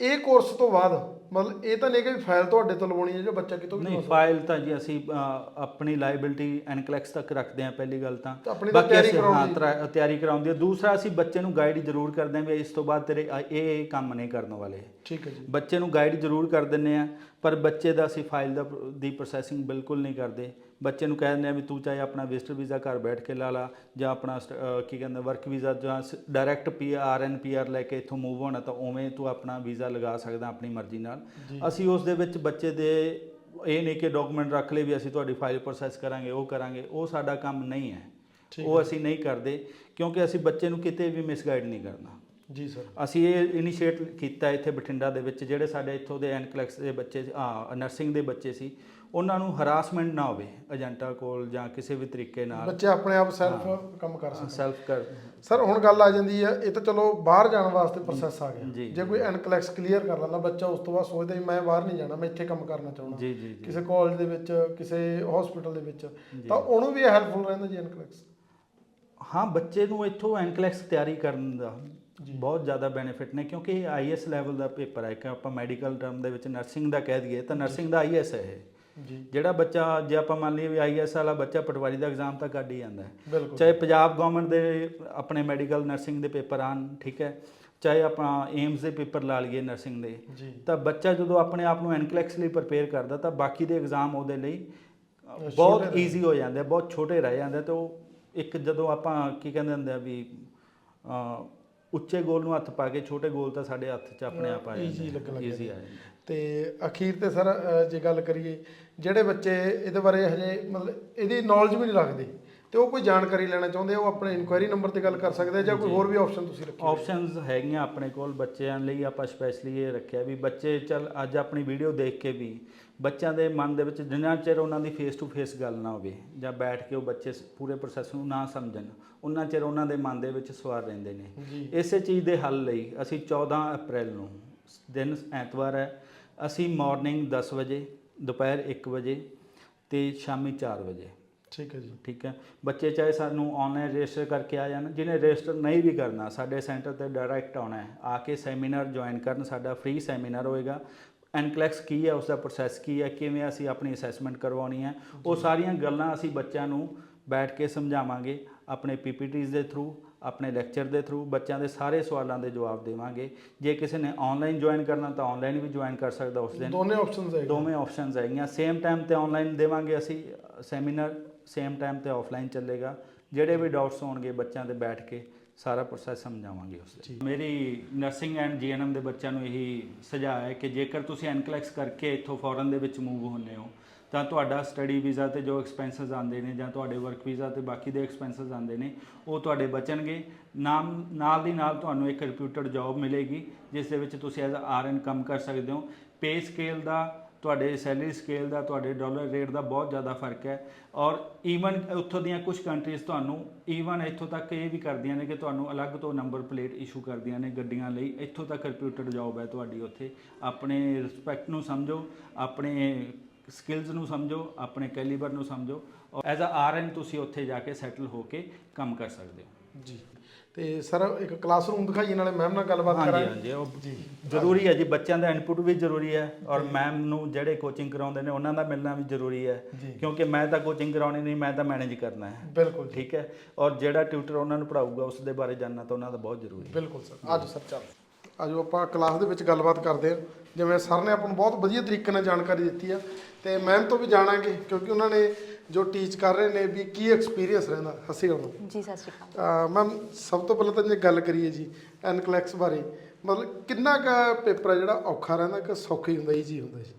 ਇਹ ਕੋਰਸ ਤੋਂ ਬਾਅਦ ਮਤਲਬ ਇਹ ਤਾਂ ਨਹੀਂ ਕਿ ਫਾਈਲ ਤੁਹਾਡੇ ਤੋਂ ਲਵਾਉਣੀ ਹੈ ਜਾਂ ਬੱਚਾ ਕਿਤੋਂ ਵੀ ਨਹੀਂ। ਫਾਈਲ ਤਾਂ ਜੀ ਅਸੀਂ ਅ, ਆਪਣੀ ਲਾਇਬਿਲਟੀ ਐਨਕਲੈਕਸ ਤੱਕ ਰੱਖਦੇ ਹਾਂ ਪਹਿਲੀ ਗੱਲ ਤਾਂ। ਤਾਂ ਆਪਣੀ ਤਾਂ ਬਾਕੀ ਤਿਆਰੀ ਅਸੀਂ ਕਰਾਉਣ ਹਾਂ ਦੀ। ਤਰਾ- ਤਿਆਰੀ ਕਰਾਉਂਦੀ ਹੈ। ਦੂਸਰਾ ਅਸੀਂ ਬੱਚੇ ਨੂੰ ਗਾਈਡ ਜ਼ਰੂਰ ਕਰਦੇ ਹਾਂ ਵੀ ਇਸ ਤੋਂ ਬਾਅਦ ਤੇਰੇ ਆ- ਇਹ ਇਹ ਕੰਮ ਨਹੀਂ ਕਰਨ ਵਾਲੇ। ਠੀਕ ਹੈ ਜੀ। ਬੱਚੇ ਨੂੰ ਗਾਈਡ ਜ਼ਰੂਰ ਕਰ ਦਿੰਨੇ ਆ ਪਰ ਬੱਚੇ ਦਾ ਅਸੀਂ ਫਾਈਲ ਦਾ ਦੀ ਪ੍ਰੋਸੈਸਿੰਗ ਬਿਲਕੁਲ ਨਹੀਂ ਕਰਦੇ। ਬੱਚੇ ਨੂੰ ਕਹਿ ਦਿੰਦੇ ਆ ਵੀ ਤੂੰ ਚਾਹੇ ਆਪਣਾ ਵਿਜ਼ਟਰ ਵੀਜ਼ਾ ਘਰ ਬੈਠ ਕੇ ਲਾ ਲਾ ਜਾਂ ਆਪਣਾ ਕੀ ਕਹਿੰਦੇ ਵਰਕ ਵੀਜ਼ਾ ਜਾਂ direct P R N P R ਲੈ ਕੇ ਇੱਥੋਂ ਮੂਵ ਹੋਣਾ ਤਾਂ ਉਵੇਂ ਤੂੰ ਆਪਣਾ ਵੀਜ਼ਾ ਲਗਾ ਸਕਦਾ ਆਪਣੀ ਮਰਜ਼ੀ ਨਾਲ। ਅਸੀਂ ਉਸ ਦੇ ਵਿੱਚ ਬੱਚੇ ਦੇ ਇਹ ਨਹੀਂ ਕਿ ਡਾਕੂਮੈਂਟ ਰੱਖ ਲਏ ਵੀ ਅਸੀਂ ਤੁਹਾਡੀ ਫਾਈਲ ਪ੍ਰੋਸੈਸ ਕਰਾਂਗੇ ਉਹ ਕਰਾਂਗੇ ਉਹ ਸਾਡਾ ਕੰਮ ਨਹੀਂ ਹੈ। ਉਹ ਅਸੀਂ ਨਹੀਂ ਕਰਦੇ ਕਿਉਂਕਿ ਅਸੀਂ ਬੱਚੇ ਨੂੰ ਕਿਤੇ ਵੀ ਮਿਸਗਾਈਡ ਨਹੀਂ ਕਰਨਾ। ਜੀ ਸਰ। ਅਸੀਂ ਇਹ ਇਨੀਸ਼ੀਏਟ ਕੀਤਾ ਇੱਥੇ ਬਠਿੰਡਾ ਦੇ ਵਿੱਚ ਜਿਹੜੇ ਸਾਡੇ ਇੱਥੋਂ ਦੇ ਐਨਕਲੈਕਸ ਦੇ ਬੱਚੇ ਆ ਨਰਸਿੰਗ ਦੇ ਬੱਚੇ ਸੀ ਉਹਨਾਂ ਨੂੰ ਹਰਾਸਮੈਂਟ ਨਾ ਹੋਵੇ ਏਜੰਟਾਂ ਕੋਲ ਜਾਂ ਕਿਸੇ ਵੀ ਤਰੀਕੇ ਨਾਲ। ਬੱਚੇ ਆਪਣੇ ਆਪ ਸੈਲਫ ਕੰਮ ਕਰ ਸਕਦੇ। ਸੈਲਫ ਕਰ ਸਰ ਹੁਣ ਗੱਲ ਆ ਜਾਂਦੀ ਹੈ ਇਹ ਤਾਂ ਚਲੋ ਬਾਹਰ ਜਾਣ ਵਾਸਤੇ ਪ੍ਰੋਸੈਸ ਆ ਗਿਆ। ਜੀ, ਕੋਈ ਐਨਕਲੈਕਸ ਕਲੀਅਰ ਕਰ ਲੈਂਦਾ ਬੱਚਾ ਉਸ ਤੋਂ ਬਾਅਦ ਸੋਚਦਾ ਵੀ ਮੈਂ ਬਾਹਰ ਨਹੀਂ ਜਾਣਾ ਮੈਂ ਇੱਥੇ ਕੰਮ ਕਰਨਾ ਚਾਹੁੰਦਾ। ਜੀ ਜੀ ਕਿਸੇ ਕਾਲਜ ਦੇ ਵਿੱਚ ਕਿਸੇ ਹਸਪੀਟਲ ਦੇ ਵਿੱਚ। ਤਾਂ ਉਹਨੂੰ ਵੀ ਹੈਲਪਫੁਲ ਰਹਿੰਦਾ ਜੀ ਐਨਕਲੈਕਸ ਹਾਂ ਬੱਚੇ ਨੂੰ ਇੱਥੋਂ ਐਨਕਲੈਕਸ ਤਿਆਰੀ ਕਰਨ ਦਾ ਬਹੁਤ ਜ਼ਿਆਦਾ ਬੈਨੀਫਿਟ ਨੇ ਕਿਉਂਕਿ ਇਹ ਆਈਐਸ ਲੈਵਲ ਦਾ ਪੇਪਰ ਹੈ ਕਿ ਆਪਾਂ ਮੈਡੀਕਲ ਟਰਮ ਦੇ ਵਿੱਚ ਨਰਸਿੰਗ ਦਾ ਕਹਿ ਦਈਏ ਤਾਂ ਨਰਸਿੰਗ ਦਾ ਆਈਐਸ ਹੈ ਇਹ। ਜੀ। ਜਿਹੜਾ ਬੱਚਾ ਜੇ ਆਪਾਂ ਮੰਨ ਲਈਏ ਵੀ ਆਈਐਸ ਵਾਲਾ ਬੱਚਾ ਪਟਵਾਰੀ ਦਾ ਐਗਜ਼ਾਮ ਤਾਂ ਕੱਢ ਹੀ ਜਾਂਦਾ ਹੈ। ਚਾਹੇ ਪੰਜਾਬ ਗਵਰਨਮੈਂਟ ਦੇ ਆਪਣੇ ਮੈਡੀਕਲ ਨਰਸਿੰਗ ਦੇ ਪੇਪਰ ਆਣ ਠੀਕ ਹੈ ਚਾਹੇ ਆਪਾਂ ਏਮਸ ਦੇ ਪੇਪਰ ਲਾ ਲਈਏ ਨਰਸਿੰਗ ਦੇ ਤਾਂ ਬੱਚਾ ਜਦੋਂ ਆਪਣੇ ਆਪ ਨੂੰ ਐਨਕਲੈਕਸ ਲਈ ਪ੍ਰਪੇਅਰ ਕਰਦਾ ਤਾਂ ਬਾਕੀ ਦੇ ਐਗਜ਼ਾਮ ਉਹਦੇ ਲਈ ਬਹੁਤ ਈਜ਼ੀ ਹੋ ਜਾਂਦੇ ਬਹੁਤ ਛੋਟੇ ਰਹਿ ਜਾਂਦੇ ਤੇ ਉਹ ਇੱਕ ਜਦੋਂ ਆਪਾਂ ਕੀ ਕਹਿੰਦੇ ਹੁੰਦੇ ਆ ਵੀ ਉੱਚੇ ਗੋਲ ਨੂੰ ਹੱਥ ਪਾ ਕੇ ਛੋਟੇ ਗੋਲ ਤਾਂ ਸਾਡੇ ਹੱਥ 'ਚ ਆਪਣੇ ਆਪ ਆ ਜਾਂਦੇ Easy ਲੱਗਣ ਲੱਗ ਈਜ਼ੀ ਆ ਜਾਂਦੇ ਤੇ ਅਖੀਰ ਤੇ ਸਰ ਜੇ ਗੱਲ ਕਰੀਏ ਜਿਹੜੇ ਬੱਚੇ ਇਹਦੇ ਬਾਰੇ ਹਜੇ ਮਤਲਬ ਇਹਦੀ ਨੌਲੇਜ ਵੀ ਨਹੀਂ ਰੱਖਦੇ ਤੇ ਉਹ ਕੋਈ ਜਾਣਕਾਰੀ ਲੈਣਾ ਚਾਹੁੰਦੇ ਆ ਉਹ ਆਪਣੇ ਇਨਕੁਆਇਰੀ ਨੰਬਰ ਤੇ ਗੱਲ ਕਰ ਸਕਦੇ ਆ ਜਾਂ ਕੋਈ ਹੋਰ ਵੀ ਆਪਸ਼ਨ ਤੁਸੀਂ ਰੱਖੇ? ਆਪਸ਼ਨਸ ਹੈਗੀਆਂ ਆਪਣੇ ਕੋਲ ਬੱਚਿਆਂ ਲਈ ਆਪਾਂ ਸਪੈਸ਼ਲੀ ਇਹ ਰੱਖਿਆ ਵੀ ਬੱਚੇ ਚੱਲ ਅੱਜ ਆਪਣੀ ਵੀਡੀਓ ਦੇਖ ਕੇ ਵੀ ਬੱਚਿਆਂ ਦੇ ਮਨ ਦੇ ਵਿੱਚ ਜਿੰਨਾ ਚਿਰ ਉਹਨਾਂ ਦੀ ਫੇਸ ਟੂ ਫੇਸ ਗੱਲ ਨਾ ਹੋਵੇ ਜਾਂ ਬੈਠ ਕੇ ਉਹ ਬੱਚੇ ਪੂਰੇ ਪ੍ਰੋਸੈਸ ਨੂੰ ਨਾ ਸਮਝਣ ਉਹਨਾਂ ਚਿਰ ਉਹਨਾਂ ਦੇ ਮਨ ਦੇ ਵਿੱਚ ਸਵਾਲ ਰਹਿੰਦੇ ਨੇ। ਇਸੇ ਚੀਜ਼ ਦੇ ਹੱਲ ਲਈ ਅਸੀਂ 14 ਅਪ੍ਰੈਲ ਨੂੰ ਦਿਨ ਐਤਵਾਰ ਹੈ। ਅਸੀਂ ਮਾਰਨਿੰਗ 10 ਵਜੇ ਦੁਪਹਿਰ 1 ਵਜੇ ਤੇ ਸ਼ਾਮੀ 4 ਵਜੇ। ਠੀਕ ਹੈ ਜੀ। ਠੀਕ ਹੈ। ਬੱਚੇ ਚਾਹੇ ਸਾਨੂੰ ਆਨਲਾਈਨ ਰਜਿਸਟਰ ਕਰਕੇ ਆ ਜਾਣ ਜਿਹਨੇ ਰਜਿਸਟਰ ਨਹੀਂ ਵੀ ਕਰਨਾ ਸਾਡੇ ਸੈਂਟਰ ਤੇ ਡਾਇਰੈਕਟ ਆਉਣਾ ਹੈ। ਆ ਕੇ ਸੈਮੀਨਾਰ ਜੁਆਇਨ ਕਰਨ ਸਾਡਾ ਫ੍ਰੀ ਸੈਮੀਨਾਰ ਹੋਏਗਾ। ਐਨਕਲੈਕਸ ਕੀ ਹੈ ਉਸ ਦਾ ਪ੍ਰੋਸੈਸ ਕੀ ਹੈ ਕਿਵੇਂ ਅਸੀਂ ਆਪਣੀ ਅਸੈਸਮੈਂਟ ਕਰਵਾਉਣੀ ਹੈ ਉਹ ਸਾਰੀਆਂ ਗੱਲਾਂ ਅਸੀਂ ਬੱਚਿਆਂ ਨੂੰ ਬੈਠ ਕੇ ਸਮਝਾਵਾਂਗੇ ਆਪਣੇ ਪੀਪੀਟੀਜ਼ ਦੇ ਥਰੂ ਆਪਣੇ ਲੈਕਚਰ ਦੇ ਥਰੂ ਬੱਚਿਆਂ ਦੇ ਸਾਰੇ ਸਵਾਲਾਂ ਦੇ ਜਵਾਬ ਦੇਵਾਂਗੇ। ਜੇ ਕਿਸੇ ਨੇ ਆਨਲਾਈਨ ਜੁਆਇਨ ਕਰਨਾ ਤਾਂ ਆਨਲਾਈਨ ਵੀ ਜੁਆਇਨ ਕਰ ਸਕਦਾ ਉਸ ਦਿਨ। ਦੋਨੇ ਆਪਸ਼ਨਸ ਹੈ ਦੋਵੇਂ ਆਪਸ਼ਨਸ ਹੈਗੀਆਂ। ਸੇਮ ਟਾਈਮ ਤੇ ਆਨਲਾਈਨ ਦੇਵਾਂਗੇ ਅਸੀਂ ਸੈਮੀਨਾਰ ਸੇਮ ਟਾਈਮ ਤੇ ਆਫਲਾਈਨ ਚੱਲੇਗਾ। ਜਿਹੜੇ ਵੀ ਡਾਊਟਸ ਹੋਣਗੇ ਬੱਚਿਆਂ ਦੇ ਬੈਠ ਕੇ ਸਾਰਾ ਪ੍ਰੋਸੈਸ ਸਮਝਾਵਾਂਗੇ ਉਸ। ਦੇ। ਮੇਰੀ ਨਰਸਿੰਗ ਐਂਡ ਜੀਐਨਐਮ ਦੇ ਬੱਚਿਆਂ ਨੂੰ ਇਹੀ ਸੁਝਾਅ ਹੈ ਕਿ ਜੇਕਰ ਤੁਸੀਂ ਐਨਕਲੈਕਸ ਕਰਕੇ ਇੱਥੋਂ ਫੋਰਨ ਦੇ ਵਿੱਚ ਮੂਵ ਹੁੰਦੇ ਹੋ ਤਾਂ ਤੁਹਾਡਾ ਸਟੱਡੀ ਵੀਜ਼ਾ ਤੇ ਜੋ ਐਕਸਪੈਂਸਸ ਆਉਂਦੇ ਨੇ ਜਾਂ ਤੁਹਾਡੇ ਵਰਕ ਵੀਜ਼ਾ ਤੇ ਬਾਕੀ ਦੇ ਐਕਸਪੈਂਸਸ ਆਉਂਦੇ ਨੇ ਉਹ ਤੁਹਾਡੇ ਬਚਣਗੇ। ਨਾਮ ਨਾਲ ਦੀ ਨਾਲ ਤੁਹਾਨੂੰ ਇੱਕ ਰਿਪਿਊਟਡ ਜੌਬ ਮਿਲੇਗੀ ਜਿਸ ਦੇ ਵਿੱਚ ਤੁਸੀਂ ਐਜ਼ ਆਰਐਨ ਕੰਮ ਕਰ ਸਕਦੇ ਹੋ। ਪੇ ਸਕੇਲ ਦਾ ਤੁਹਾਡੇ ਸੈਲਰੀ ਸਕੇਲ ਦਾ, ਤੁਹਾਡੇ ਡਾਲਰ ਰੇਟ ਦਾ ਬਹੁਤ ਜ਼ਿਆਦਾ ਫ਼ਰਕ ਹੈ। ਔਰ ਈਵਨ ਉੱਥੋਂ ਦੀਆਂ ਕੁਝ ਕੰਟਰੀਜ਼ ਤੁਹਾਨੂੰ ਈਵਨ ਇੱਥੋਂ ਤੱਕ ਇਹ ਵੀ ਕਰਦੀਆਂ ਨੇ ਕਿ ਤੁਹਾਨੂੰ ਅਲੱਗ ਤੋਂ ਨੰਬਰ ਪਲੇਟ ਇਸ਼ੂ ਕਰਦੀਆਂ ਨੇ ਗੱਡੀਆਂ ਲਈ। ਇੱਥੋਂ ਤੱਕ ਰਿਪਿਊਟਡ ਜੌਬ ਹੈ ਤੁਹਾਡੀ ਉੱਥੇ। ਆਪਣੇ ਰਿਸਪੈਕਟ ਨੂੰ ਸਮਝੋ, ਆਪਣੇ ਸਕਿੱਲਸ ਨੂੰ ਸਮਝੋ, ਆਪਣੇ ਕੈਲੀਬਰ ਨੂੰ ਸਮਝੋ। ਔਰ ਐਜ਼ ਅ ਆਰਐਨ ਤੁਸੀਂ ਉੱਥੇ ਜਾ ਕੇ ਸੈਟਲ ਹੋ ਕੇ ਕੰਮ ਕਰ ਸਕਦੇ ਹੋ। ਜੀ। ਤੇ ਸਰ ਇੱਕ ਕਲਾਸਰੂਮ ਦਿਖਾਈਏ ਨਾਲੇ ਮੈਮ ਨਾਲ ਗੱਲਬਾਤ ਹਾਂਜੀ ਕਰਾਂਗੇ। ਹਾਂਜੀ ਉਹ ਜੀ। ਜ਼ਰੂਰੀ ਹੈ ਜੀ ਬੱਚਿਆਂ ਦਾ ਇਨਪੁਟ ਵੀ ਜ਼ਰੂਰੀ ਹੈ ਔਰ ਮੈਮ ਨੂੰ ਜਿਹੜੇ ਕੋਚਿੰਗ ਕਰਾਉਂਦੇ ਨੇ ਉਹਨਾਂ ਦਾ ਮਿਲਣਾ ਵੀ ਜ਼ਰੂਰੀ ਹੈ। ਕਿਉਂਕਿ ਮੈਂ ਤਾਂ ਕੋਚਿੰਗ ਕਰਾਉਣੀ ਨਹੀਂ ਮੈਂ ਤਾਂ ਮੈਨੇਜ ਕਰਨਾ ਹੈ। ਬਿਲਕੁਲ ਠੀਕ ਹੈ? ਔਰ ਜਿਹੜਾ ਟਿਊਟਰ ਉਹਨਾਂ ਨੂੰ ਪੜਾਊਗਾ ਉਸ ਦੇ ਬਾਰੇ ਜਾਣਨਾ ਤਾਂ ਉਹਨਾਂ ਦਾ ਬਹੁਤ ਜ਼ਰੂਰੀ ਹੈ। ਬਿਲਕੁਲ ਸਰ। ਅੱਜ ਸਰ ਚੱਲ। ਆਜੋ ਆਪਾਂ ਕਲਾਸ ਦੇ ਵਿੱਚ ਗੱਲਬਾਤ ਕਰਦੇ ਹਾਂ। ਜਿਵੇਂ ਸਰ ਨੇ ਆਪਾਂ ਨੂੰ ਬਹੁਤ ਵਧੀਆ ਤਰੀਕੇ ਨਾਲ ਜਾਣਕਾਰੀ ਦਿੱਤੀ ਆ। ਤੇ ਮੈਮ ਤੋਂ ਵੀ ਜਾਣਾਂਗੇ ਕਿਉਂਕਿ ਉਹਨਾਂ ਨੇ ਜੋ ਟੀਚ ਕਰ ਰਹੇ ਨੇ ਵੀ ਕੀ ਐਕਸਪੀਰੀਅੰਸ ਰਹਿੰਦਾ ਹਸੀ ਹੁਣ ਜੀ ਸਤਿ ਸ਼੍ਰੀ ਅਕਾਲ। ਮੈਮ ਸਭ ਤੋਂ ਪਹਿਲਾਂ ਤਾਂ ਜੇ ਗੱਲ ਕਰੀਏ ਜੀ ਐਨਕਲੈਕਸ ਬਾਰੇ ਮਤਲਬ ਕਿੰਨਾ ਕੁ ਪੇਪਰ ਹੈ ਜਿਹੜਾ ਔਖਾ ਰਹਿੰਦਾ ਕਿ ਸੌਖਾ ਹੀ ਹੁੰਦਾ ਈਜ਼ੀ ਹੁੰਦਾ ਜੀ?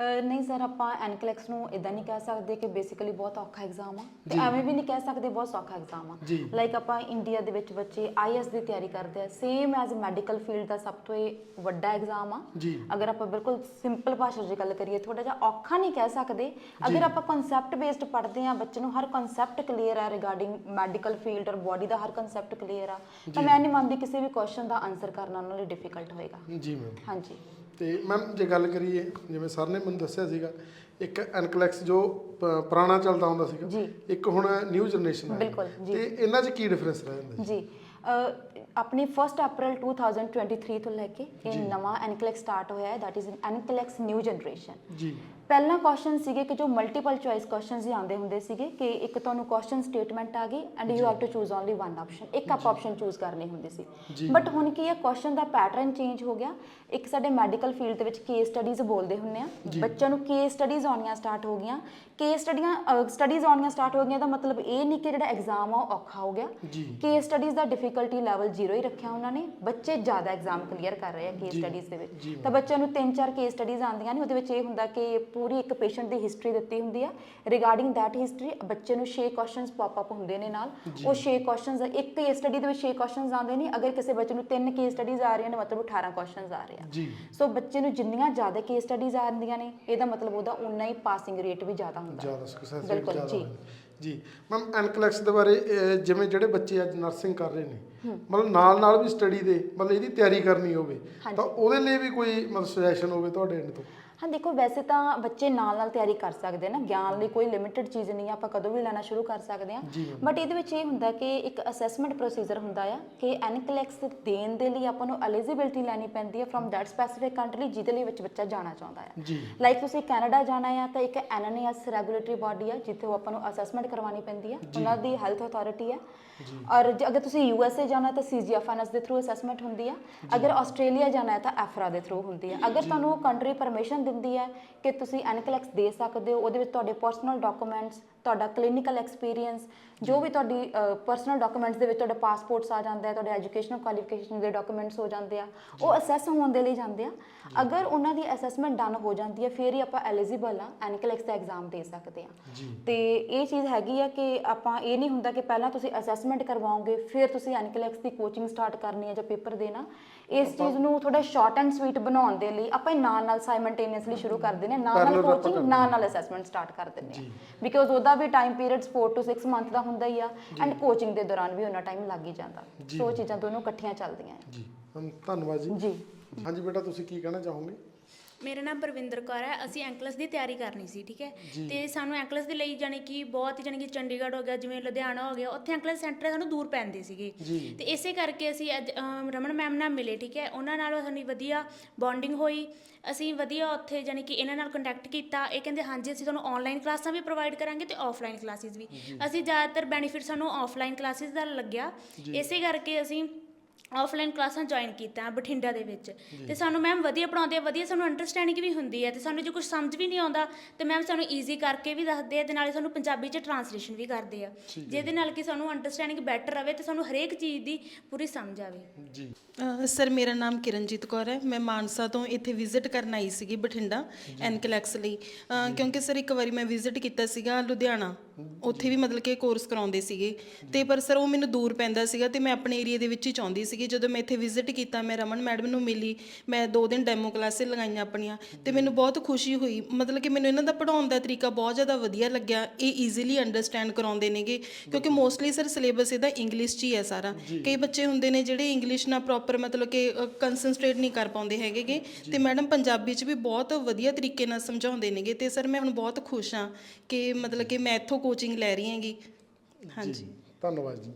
ਨਹੀਂ ਸਰ ਆਪਾਂ ਐਨਕਲੈਕਸ ਨੂੰ ਇਦਾਂ ਨਹੀਂ ਕਹਿ ਸਕਦੇ ਕਿ ਬੇਸਿਕਲੀ ਬਹੁਤ ਔਖਾ ਐਗਜ਼ਾਮ ਆ। ਤੇ। ਐਵੇਂ ਵੀ ਨਹੀਂ ਕਹਿ ਸਕਦੇ ਬਹੁਤ ਸੌਖਾ ਐਗਜ਼ਾਮ ਆ। ਲਾਈਕ ਆਪਾਂ ਇੰਡੀਆ ਦੇ ਵਿੱਚ ਬੱਚੇ ਆਈਐਸ ਦੀ ਤਿਆਰੀ ਕਰਦੇ ਆ। ਸੇਮ ਐਜ਼ ਮੈਡੀਕਲ ਫੀਲਡ ਦਾ ਸਭ ਤੋਂ ਇਹ ਵੱਡਾ ਐਗਜ਼ਾਮ ਆ। ਅਗਰ ਆਪਾਂ ਬਿਲਕੁਲ ਸਿੰਪਲ ਭਾਸ਼ਾ 'ਚ ਗੱਲ ਕਰੀਏ ਥੋੜਾ ਜਿਹਾ ਔਖਾ ਨਹੀਂ ਕਹਿ ਸਕਦੇ। ਅਗਰ ਆਪਾਂ ਕਨਸੈਪਟ ਬੇਸਡ ਪੜ੍ਹਦੇ ਆ ਬੱਚੇ ਨੂੰ ਹਰ ਕਨਸੈਪਟ ਕਲੀਅਰ ਆ ਰਿਗਾਰਡਿੰਗ ਮੈਡੀਕਲ ਫੀਲਡ ਔਰ ਬੋਡੀ ਦਾ ਹਰ ਕਨਸੈਪਟ ਕਲੀਅਰ ਆ। ਤਾਂ। ਮੈਂ ਨਹੀਂ ਮੰਨਦੀ ਕਿਸੇ ਵੀ ਕੁਐਸਚਨ ਦਾ ਆਨਸਰ ਕਰਨਾ ਉਹਨਾਂ ਲਈ ਡਿਫਿਕਲਟ ਹੋਏਗਾ। ਜੀ ਮੈਮ ਹਾਂਜੀ। ਤੇ ਮੈਮ ਜੇ ਗੱਲ ਕਰੀਏ ਜਿਵੇਂ ਸਰ ਨੇ ਮੈਨੂੰ ਦੱਸਿਆ ਸੀਗਾ ਇੱਕ ਐਨਕਲੈਕਸ ਜੋ ਪ- ਪੁਰਾਣਾ ਚੱਲਦਾ ਹੁੰਦਾ ਸੀਗਾ ਜੀ। ਇੱਕ ਹੁਣ ਨਿਊ ਜਨਰੇਸ਼ਨ ਬਿਲਕੁਲ, ਜੀ। ਤੇ ਇਹਨਾਂ 'ਚ ਕੀ ਡਿਫਰੈਂਸ ਰਹਿੰਦਾ ਜੀ ਅ, ਆਪਣੀ 1 ਅਪ੍ਰੈਲ 2023 ਤੋਂ ਲੈ ਕੇ ਇਹ ਜੀ। ਨਵਾਂ ਐਨਕਲੈਕਸ ਸਟਾਰਟ ਹੋਇਆ ਹੈ that is NCLEX new generation ਜੀ ਪਹਿਲਾ ਕੁਐਸਚਨ ਸੀਗੇ ਕਿ ਜੋ ਮਲਟੀਪਲ ਚੁਆਇਸ ਕੁਐਸਚਨਸ ਹੀ ਆਉਂਦੇ ਹੁੰਦੇ ਸੀਗੇ ਕਿ ਇੱਕ ਤੁਹਾਨੂੰ ਕੁਐਸਚਨ ਸਟੇਟਮੈਂਟ ਆ ਗਈ and you have to choose only one option ਇੱਕ ਆਪ ਆਪਸ਼ਨ ਚੂਜ਼ ਕਰਨੀ ਹੁੰਦੀ ਸੀ। ਬਟ ਹੁਣ ਕੀ ਹੈ ਕੁਐਸਚਨ ਦਾ ਪੈਟਰਨ ਚੇਂਜ ਹੋ ਗਿਆ। ਇੱਕ ਸਾਡੇ ਮੈਡੀਕਲ ਫੀਲਡ ਦੇ ਵਿੱਚ ਕੇਸ ਸਟੱਡੀਜ਼ ਬੋਲਦੇ ਹੁੰਨੇ ਆ। ਬੱਚਿਆਂ ਨੂੰ ਕੇਸ ਸਟੱਡੀਜ਼ ਆਉਣੀਆਂ ਸਟਾਰਟ ਹੋ ਗਈਆਂ। ਕੇਸ ਸਟੱਡੀਆਂ ਸਟੱਡੀਜ਼ ਆਉਣੀਆਂ ਸਟਾਰਟ ਹੋ ਗਈਆਂ ਦਾ ਮਤਲਬ ਇਹ ਨਹੀਂ ਕਿ ਜਿਹੜਾ ਐਗਜ਼ਾਮ ਆ ਉਹ ਔਖਾ ਹੋ ਗਿਆ। ਕੇਸ ਸਟੱਡੀਜ਼ ਦਾ ਡਿਫਿਕਲਟੀ ਲੈਵਲ ਜ਼ੀਰੋ ਹੀ ਰੱਖਿਆ ਉਹਨਾਂ ਨੇ। ਬੱਚੇ ਜ਼ਿਆਦਾ ਐਗਜ਼ਾਮ ਕਲੀਅਰ ਕਰ ਰਹੇ ਆ ਕੇਸ ਸਟੱਡੀਜ਼ ਦੇ ਵਿੱਚ। ਤਾਂ ਬੱਚਿਆਂ ਨੂੰ ਤਿੰਨ ਚਾਰ ਕੇਸ ਸਟੱਡੀਜ਼ ਆਉਂਦੀਆਂ ਨੇ ਉਹਦੇ ਵਿੱਚ ਇਹ ਹੁੰਦਾ ਕਿ ਪੂਰੀ ਇੱਕ ਪੇਸ਼ੈਂਟ ਦੀ ਹਿਸਟਰੀ ਦਿੱਤੀ ਹੁੰਦੀ ਆ। ਰਿਗਾਰਡਿੰਗ that ਹਿਸਟਰੀ ਬੱਚੇ ਨੂੰ 6 ਕੁਐਸਚਨਸ ਪੌਪ ਅਪ ਹੁੰਦੇ ਨੇ ਨਾਲ। ਉਹ 6 ਕੁਐਸਚਨਸ ਇੱਕ ਕੇਸ ਸਟੱਡੀ ਦੇ ਵਿੱਚ 6 ਕੁਐਸਚਨਸ ਆਉਂਦੇ ਨੇ। ਅਗਰ ਕਿਸੇ ਬੱਚੇ ਨੂੰ ਤਿੰਨ ਕੇਸ ਸਟੱਡੀਜ਼ ਆ ਰਹੀਆਂ ਨੇ ਮਤਲਬ 18 ਕੁਐਸਚਨਸ ਆ ਰਹੇ। ਆ ਜੀ। ਸੋ ਬੱਚੇ ਨੂੰ ਜਿੰਨੀਆਂ ਜ਼ਿਆਦਾ ਕੇਸ ਸਟੱਡੀਜ਼ ਆਉਂਦੀਆਂ ਨੇ ਇਹਦਾ ਮਤਲਬ ਉਹਦਾ ਉਨਾ ਹੀ ਪਾਸਿੰਗ ਰੇਟ ਵੀ ਜ਼ਿਆਦਾ ਹੁੰਦਾ। ਜ਼ਿਆਦਾ ਸਕਸੈਸ ਬਿਲਕੁਲ, ਜ਼ਿਆਦਾ ਜੀ। ਜੀ। ਮੈਮ ਐਨਕਲੈਕਸ ਦੇ ਬਾਰੇ ਜਿਵੇਂ ਜਿਹੜੇ ਬੱਚੇ ਅੱਜ ਨਰਸਿੰਗ ਕਰ ਰਹੇ ਨੇ ਮਤਲਬ ਨਾਲ ਨਾਲ ਵੀ ਸਟੱਡੀ ਦੇ ਮਤਲਬ ਇਹਦੀ ਤਿਆਰੀ ਕਰਨੀ ਹੋਵੇ। ਤਾਂ ਉਹਦੇ ਲਈ ਵੀ ਕੋਈ ਮਤਲਬ ਸੁਜੈਸ਼ਨ ਹੋਵੇ ਤੁਹਾਡੇ end ਤੋਂ? ਹਾਂ ਦੇਖੋ ਵੈਸੇ ਤਾਂ ਬੱਚੇ ਨਾਲ ਨਾਲ ਤਿਆਰੀ ਕਰ ਸਕਦੇ ਨਾ ਗਿਆਨ ਲਈ ਕੋਈ ਲਿਮਿਟਿਡ ਚੀਜ਼ ਨਹੀਂ ਆ ਆਪਾਂ ਕਦੋਂ ਵੀ ਲੈਣਾ ਸ਼ੁਰੂ ਕਰ ਸਕਦੇ ਆ। ਬਟ ਇਹਦੇ ਵਿੱਚ ਇਹ ਹੁੰਦਾ ਕਿ ਇੱਕ ਅਸੈਸਮੈਂਟ ਪ੍ਰੋਸੀਜਰ ਹੁੰਦਾ ਆ ਕਿ ਐਨਕਲੈਕਸ ਦੇਣ ਦੇ ਲਈ ਆਪਾਂ ਨੂੰ ਐਲੀਜੀਬਿਲਟੀ ਲੈਣੀ ਪੈਂਦੀ ਹੈ ਫਰਮ ਦੈਟ ਸਪੈਸੀਫਿਕ ਕੰਟਰੀ ਜਿਹਦੇ ਲਈ ਵਿੱਚ ਬੱਚਾ ਜਾਣਾ ਚਾਹੁੰਦਾ ਆ। ਜੀ। ਲਾਈਕ ਤੁਸੀਂ ਕੈਨੇਡਾ ਜਾਣਾ ਆ ਤਾਂ ਇੱਕ ਐਨਐਨਐਸ ਰੈਗੂਲੇਟਰੀ ਬਾਡੀ ਆ ਜਿੱਥੇ ਉਹ ਆਪਾਂ ਨੂੰ ਅਸੈਸਮੈਂਟ ਕਰਵਾਉਣੀ ਪੈਂਦੀ ਆ। ਉਹਨਾਂ ਦੀ ਹੈਲਥ ਅਥਾਰਟੀ ਆ। ਔਰ ਜੇ ਅਗਰ ਤੁਸੀਂ ਯੂਐਸਏ ਜਾਣਾ ਤਾਂ ਸੀਜੀਐਫਐਨਐਸ ਦੇ ਥਰੂ ਅਸੈਸਮੈਂਟ ਹੁੰਦੀ ਆ ਅਗਰ ਆਸਟ੍ਰੇਲੀਆ ਜਾਣਾ ਹੈ ਤਾਂ ਐਫਰਾ ਦੇ ਥਰੂ ਹੁੰਦੀ ਆ ਅਗਰ ਤੁਹਾਨੂੰ ਕੰਟਰੀ ਪਰਮਿਸ਼ਨ ਦਿੰਦੀ ਹੈ ਕਿ ਤੁਸੀਂ ਐਨਕਲੈਕਸ ਦੇ ਸਕਦੇ ਹੋ ਉਹਦੇ ਵਿੱਚ ਤੁਹਾਡੇ ਪਰਸਨਲ ਡਾਕੂਮੈਂਟਸ ਤੁਹਾਡਾ ਕਲੀਨਿਕਲ ਐਕਸਪੀਰੀਅੰਸ ਜੋ ਵੀ ਤੁਹਾਡੀ ਪਰਸਨਲ ਡਾਕੂਮੈਂਟਸ ਦੇ ਵਿੱਚ ਤੁਹਾਡੇ ਪਾਸਪੋਰਟਸ ਆ ਜਾਂਦੇ ਆ ਤੁਹਾਡੇ ਐਜੂਕੇਸ਼ਨਲ ਕੁਆਲੀਫਿਕੇਸ਼ਨ ਦੇ ਡਾਕੂਮੈਂਟਸ ਹੋ ਜਾਂਦੇ ਆ ਉਹ ਅਸੈਸ ਹੋਣ ਦੇ ਲਈ ਜਾਂਦੇ ਆ। ਅਗਰ ਉਹਨਾਂ ਦੀ ਅਸੈਸਮੈਂਟ ਡਨ ਹੋ ਜਾਂਦੀ ਹੈ ਫਿਰ ਹੀ ਆਪਾਂ ਐਲੀਜੀਬਲ ਆ ਐਨਕਲੈਕਸ ਦਾ ਐਗਜ਼ਾਮ ਦੇ ਸਕਦੇ ਆ। ਤੇ ਇਹ ਚੀਜ਼ ਹੈਗੀ ਆ ਕਿ ਆਪਾਂ ਇਹ ਨਹੀਂ ਹੁੰਦਾ ਕਿ ਪਹਿਲਾਂ ਤੁਸੀਂ ਅਸੈਸਮੈਂਟ ਕਰਵਾਓਗੇ ਫਿਰ ਤੁਸੀਂ ਐਨਕਲੈਕਸ ਦੀ ਕੋਚਿੰਗ ਸਟਾਰਟ ਕਰਨੀ ਹੈ ਜਾਂ ਪੇਪਰ ਦੇਣਾ। ਇਸ ਚੀਜ਼ ਨੂੰ ਥੋੜਾ ਸ਼ਾਰਟ ਐਂਡ ਸਵੀਟ ਬਣਾਉਣ ਦੇ ਲਈ ਆਪਾਂ ਇਹ ਨਾਲ ਨਾਲ ਸਾਈਮਲਟੇਨੀਅਸਲੀ ਸ਼ੁਰੂ ਕਰ ਦਿੰਦੇ ਹਾਂ ਨਾਲ ਕੋਚਿੰਗ ਨਾਲ ਨਾਲ ਅਸੈਸਮੈਂਟ ਸਟਾਰਟ ਕਰ ਦਿੰਦੇ ਹਾਂ। ਬਿਕੋਜ਼ ਉਹਦਾ ਵੀ ਟਾਈਮ ਪੀਰੀਅਡ 4 ਤੋਂ 6 ਮੰਥ ਦਾ ਹੁੰਦਾ ਹੀ ਆ ਐਂਡ ਕੋਚਿੰਗ ਦੇ ਦੌਰਾਨ ਵੀ ਉਹਨਾਂ ਟਾਈਮ ਲੱਗ ਹੀ ਜਾਂਦਾ। ਸੋ ਚੀਜ਼ਾਂ ਦੋਨੋਂ ਇਕੱਠੀਆਂ ਚੱਲਦੀਆਂ। ਆ ਜੀ ਧੰਨਵਾਦ ਜੀ। ਜੀ। ਹਾਂਜੀ ਬੇਟਾ ਤੁਸੀਂ ਕੀ ਕਹਿਣਾ ਚਾਹੋਗੇ? ਮੇਰਾ ਨਾਮ ਪਰਵਿੰਦਰ ਕੌਰ ਹੈ ਅਸੀਂ ਐਂਕਲਸ ਦੀ ਤਿਆਰੀ ਕਰਨੀ ਸੀ ਠੀਕ ਹੈ? ਤੇ ਸਾਨੂੰ ਐਂਕਲਸ ਦੇ ਲਈ ਜਾਣੀ ਕਿ ਬਹੁਤ ਹੀ ਜਾਣੀ ਕਿ ਚੰਡੀਗੜ੍ਹ ਹੋ ਗਿਆ ਜਿਵੇਂ ਲੁਧਿਆਣਾ ਹੋ ਗਿਆ ਉੱਥੇ ਐਂਕਲਸ ਸੈਂਟਰ ਸਾਨੂੰ ਦੂਰ ਪੈਂਦੇ ਸੀਗੇ। ਤੇ ਇਸੇ ਕਰਕੇ ਅਸੀਂ ਅੱਜ ਅਮ, ਰਮਨ ਮੈਮ ਨਾਲ ਮਿਲੇ ਠੀਕ ਹੈ? ਉਹਨਾਂ ਨਾਲ ਸਾਡੀ ਵਧੀਆ ਬੌਂਡਿੰਗ ਹੋਈ। ਅਸੀਂ ਵਧੀਆ ਉੱਥੇ ਜਾਣੀ ਕਿ ਇਹਨਾਂ ਨਾਲ ਕੰਟੈਕਟ ਕੀਤਾ। ਇਹ ਕਹਿੰਦੇ ਹਾਂਜੀ ਅਸੀਂ ਤੁਹਾਨੂੰ ਆਨਲਾਈਨ ਕਲਾਸਾਂ ਵੀ ਪ੍ਰੋਵਾਈਡ ਕਰਾਂਗੇ ਤੇ ਆਫਲਾਈਨ ਕਲਾਸਿਸ ਵੀ। ਅਸੀਂ ਜ਼ਿਆਦਾਤਰ ਬੈਨੀਫਿਟ ਸਾਨੂੰ ਆਫਲਾਈਨ ਕਲਾਸਿਸ ਦਾ ਲੱਗਿਆ। ਇਸੇ ਕਰਕੇ ਅਸੀਂ ਆਫਲਾਈਨ ਕਲਾਸਾਂ ਜੁਆਇਨ ਕੀਤਾ ਬਠਿੰਡਾ ਦੇ ਵਿੱਚ। ਤੇ ਸਾਨੂੰ ਮੈਮ ਵਧੀਆ ਪੜਾਉਂਦੇ ਆ ਵਧੀਆ ਸਾਨੂੰ ਅੰਡਰਸਟੈਂਡਿੰਗ ਵੀ ਹੁੰਦੀ ਹੈ ਤੇ ਸਾਨੂੰ ਜੇ ਕੁਝ ਸਮਝ ਵੀ ਨਹੀਂ ਆਉਂਦਾ ਤੇ ਮੈਮ ਸਾਨੂੰ ਈਜ਼ੀ ਕਰਕੇ ਵੀ ਦੱਸਦੇ ਆ ਤੇ ਨਾਲੇ ਸਾਨੂੰ ਪੰਜਾਬੀ 'ਚ ਟਰਾਂਸਲੇਸ਼ਨ ਵੀ ਕਰਦੇ ਆ। ਜਿਹਦੇ ਨਾਲ ਕਿ ਸਾਨੂੰ ਅੰਡਰਸਟੈਂਡਿੰਗ ਬੈਟਰ ਰਵੇ ਤੇ ਸਾਨੂੰ ਹਰੇਕ ਚੀਜ਼ ਦੀ ਪੂਰੀ ਸਮਝ ਆਵੇ। ਜੀ। ਸਰ ਮੇਰਾ ਨਾਮ ਕਿਰਨਜੀਤ ਕੌਰ ਹੈ। ਮੈਂ ਮਾਨਸਾ ਤੋਂ ਇੱਥੇ ਵਿਜ਼ਿਟ ਕਰਨ ਆਈ ਸੀਗੀ ਬਠਿੰਡਾ ਐਨਕਲੈਕਸ ਲਈ। ਕਿਉਂਕਿ ਸਰ ਇੱਕ ਵਾਰੀ ਮੈਂ ਵਿਜ਼ਿਟ ਕੀਤਾ ਸੀਗਾ ਲੁਧਿਆਣਾ। ਉੱਥੇ ਵੀ ਮਤਲਬ ਕਿ ਕੋਰਸ ਕਰਾਉਂਦੇ ਸੀਗੇ। ਤੇ ਪਰ ਸਰ ਉਹ ਮੈਨੂੰ ਦੂਰ ਪੈਂਦਾ ਸੀਗਾ ਤੇ ਮੈਂ ਆਪਣੇ ਏਰੀਆ ਦੇ ਵਿੱਚ ਹੀ ਚਾਹੁੰਦੀ ਸੀਗੀ ਜਦੋਂ ਮੈਂ ਇੱਥੇ ਵਿਜ਼ਿਟ ਕੀਤਾ ਮੈਂ ਰਮਨ ਮੈਡਮ ਨੂੰ ਮਿਲੀ ਮੈਂ ਦੋ ਦਿਨ ਡੈਮੋ ਕਲਾਸੇ ਲਗਾਈਆਂ ਆਪਣੀਆਂ ਤੇ ਮੈਨੂੰ ਬਹੁਤ ਖੁਸ਼ੀ ਹੋਈ। ਮਤਲਬ ਕਿ ਮੈਨੂੰ ਇਹਨਾਂ ਦਾ ਪੜਾਉਣ ਦਾ ਤਰੀਕਾ ਬਹੁਤ ਜ਼ਿਆਦਾ ਵਧੀਆ ਲੱਗਿਆ ਇਹ ਈਜ਼ੀਲੀ ਅੰਡਰਸਟੈਂਡ ਕਰਾਉਂਦੇ ਨੇਗੇ ਕਿਉਂਕਿ ਮੋਸਟਲੀ ਸਰ ਸਿਲੇਬਸ ਇਹਦਾ ਇੰਗਲਿਸ਼ 'ਚ ਹੀ ਹੈ ਸਾਰਾ। ਕਈ ਬੱਚੇ ਹੁੰਦੇ ਨੇ ਜਿਹੜੇ ਇੰਗਲਿਸ਼ ਨਾਲ ਪ੍ਰੋਪਰ ਮਤਲਬ ਕਿ ਕਨਸੈਂਟਰੇਟ ਨਹੀਂ ਕਰ ਪਾਉਂਦੇ ਹੈਗੇਗੇ ਤੇ ਮੈਡਮ ਪੰਜਾਬੀ 'ਚ ਵੀ ਬਹੁਤ ਵਧੀਆ ਤਰੀਕੇ ਨਾਲ ਸਮਝਾਉਂਦੇ ਨੇਗੇ ਤੇ ਸਰ ਮੈਂ ਹੁਣ ਬਹੁਤ ਖੁਸ਼ ਹਾਂ ਕਿ ਮਤਲਬ ਕਿ ਮੈਂ ਇੱਥੋਂ ਕੋਚਿੰਗ ਲੈ ਰਹੀ ਹਾਂਗੀ। ਹਾਂਜੀ। ਧੰਨਵਾਦ ਜੀ।